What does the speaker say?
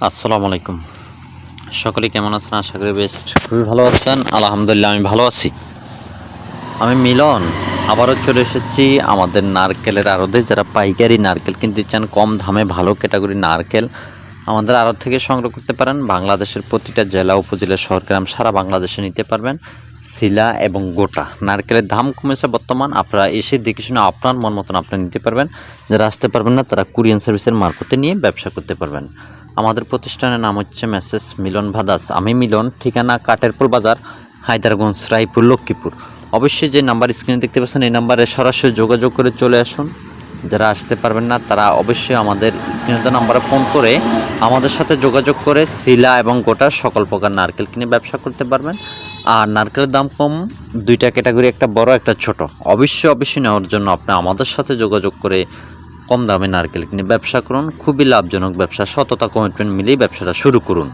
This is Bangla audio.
আসসালামু আলাইকুম। সকলে কেমন আছেন? আশা করি বেস্ট খুবই ভালো আছেন। আলহামদুলিল্লাহ, আমি ভালো আছি। আমি মিলন। আবারও চলে এসেছি আমাদের নারকেলের আড়তে। যারা পাইকারি নারকেল কিনতে চান, কম দামে ভালো ক্যাটাগরি নারকেল আমাদের আড়ত থেকে সংগ্রহ করতে পারেন। বাংলাদেশের প্রতিটা জেলা, উপজেলা, শহর, গ্রাম সারা বাংলাদেশে নিতে পারবেন। শিলা এবং গোটা। নারকেলের দাম কমেছে বর্তমান। আপনারা এসে দেখে শুনে আপনার মন মতন আপনারা নিতে পারবেন। যারা আসতে পারবেন না, তারা কুরিয়ান সার্ভিসের মারফতে নিয়ে ব্যবসা করতে পারবেন। আমাদের প্রতিষ্ঠানের নাম হচ্ছে মেসেস মিলন ভাদাস। আমি মিলন, ঠিকানা কাটেরপুল বাজার, হায়দারগঞ্জ, রায়পুর, লক্ষ্মীপুর। অবশ্যই যে নাম্বার স্ক্রিনে দেখতে পাচ্ছেন, এই নাম্বারে সরাসরি যোগাযোগ করে চলে আসুন। যারা আসতে পারবেন না, তারা অবশ্যই আমাদের স্ক্রিনে নাম্বারে ফোন করে আমাদের সাথে যোগাযোগ করে শিলা এবং গোটা সকল প্রকার নারকেল কিনে ব্যবসা করতে পারবেন। আর নারকেলের দাম কম, দুইটা ক্যাটাগরি, একটা বড়, একটা ছোট। অবশ্যই অবশ্যই নেওয়ার জন্য আপনি আমাদের সাথে যোগাযোগ করে কম দামে নারকেল কিনে ব্যবসা করুন। খুবই লাভজনক ব্যবসা। সততা কমিটমেন্ট মিলিয়ে ব্যবসাটা শুরু করুন।